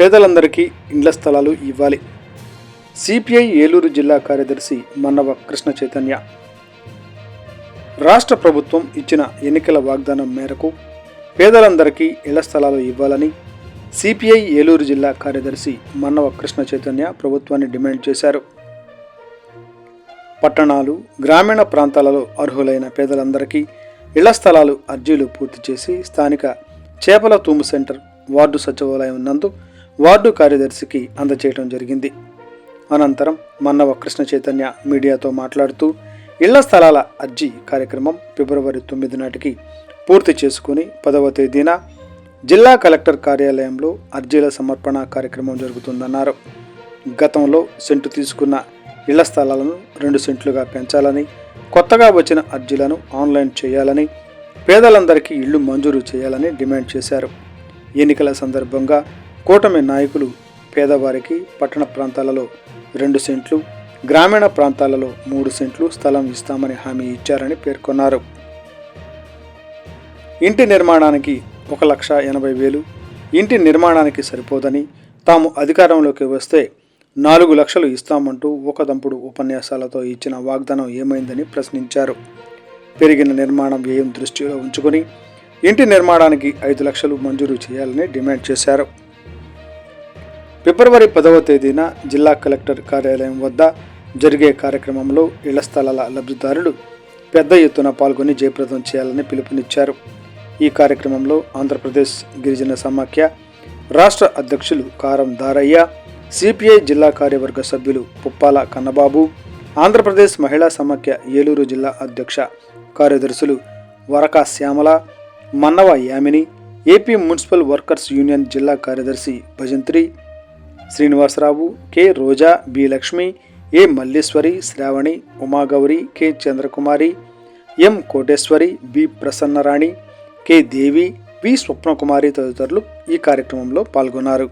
పేదలందరికీ ఇండ్ల స్థలాలు ఇవ్వాలి. సిపిఐ ఏలూరు జిల్లా కార్యదర్శి మన్నవ కృష్ణ చైతన్య. రాష్ట్ర ప్రభుత్వం ఇచ్చిన ఎన్నికల వాగ్దానం మేరకు పేదలందరికీ ఇళ్ళ స్థలాలు ఇవ్వాలని సిపిఐ ఏలూరు జిల్లా కార్యదర్శి మన్నవ కృష్ణ చైతన్య ప్రభుత్వాన్ని డిమాండ్ చేశారు. పట్టణాలు గ్రామీణ ప్రాంతాలలో అర్హులైన పేదలందరికీ ఇళ్ళ స్థలాలు అర్జీలు పూర్తి చేసి స్థానిక చేపల తూము సెంటర్ వార్డు సచివాలయం నందు వార్డు కార్యదర్శికి అందజేయడం జరిగింది. అనంతరం మన్నవ కృష్ణ చైతన్య మీడియాతో మాట్లాడుతూ ఇళ్ళ స్థలాల అర్జీ కార్యక్రమం ఫిబ్రవరి తొమ్మిది నాటికి పూర్తి చేసుకుని పదవ తేదీన జిల్లా కలెక్టర్ కార్యాలయంలో అర్జీల సమర్పణ కార్యక్రమం జరుగుతుందన్నారు. గతంలో సెంటు తీసుకున్న ఇళ్ళ స్థలాలను రెండు సెంట్లుగా పెంచాలని కొత్తగా వచ్చిన అర్జీలను ఆన్లైన్ చేయాలని పేదలందరికీ ఇళ్ళు మంజూరు చేయాలని డిమాండ్ చేశారు. ఎన్నికల సందర్భంగా కూటమి నాయకులు పేదవారికి పట్టణ ప్రాంతాలలో రెండు సెంట్లు గ్రామీణ ప్రాంతాలలో మూడు సెంట్లు స్థలం ఇస్తామని హామీ ఇచ్చారని పేర్కొన్నారు. ఇంటి నిర్మాణానికి ఒక లక్ష ఎనభై వేలు ఇంటి నిర్మాణానికి సరిపోదని తాము అధికారంలోకి వస్తే నాలుగు లక్షలు ఇస్తామంటూ ఊకదంపుడు ఉపన్యాసాలతో ఇచ్చిన వాగ్దానం ఏమైందని ప్రశ్నించారు. పెరిగిన నిర్మాణం వ్యయం దృష్టిలో ఉంచుకొని ఇంటి నిర్మాణానికి ఐదు లక్షలు మంజూరు చేయాలని డిమాండ్ చేశారు. ఫిబ్రవరి పదవ తేదీన జిల్లా కలెక్టర్ కార్యాలయం వద్ద జరిగే కార్యక్రమంలో ఇళ్ళ స్థలాల లబ్ధిదారులు పెద్ద ఎత్తున పాల్గొని జయప్రదం చేయాలని పిలుపునిచ్చారు. ఈ కార్యక్రమంలో ఆంధ్రప్రదేశ్ గిరిజన సమాఖ్య రాష్ట్ర అధ్యక్షులు కారం దారయ్య సిపిఐ జిల్లా కార్యవర్గ సభ్యులు పుప్పాల కన్నబాబు ఆంధ్రప్రదేశ్ మహిళా సమాఖ్య ఏలూరు జిల్లా అధ్యక్ష కార్యదర్శులు వరక Shyamala Mannava Yamini AP municipal workers union జిల్లా కార్యదర్శి Bhajantri Srinivasarao K. Roja B. Lakshmi A. Malleswari Sravani Umagowri K. Chandrakumari M. Koteswari B. Prasannarani K. Devi V. Swapnakumari తదితరులు ఈ కార్యక్రమంలో పాల్గొన్నారు.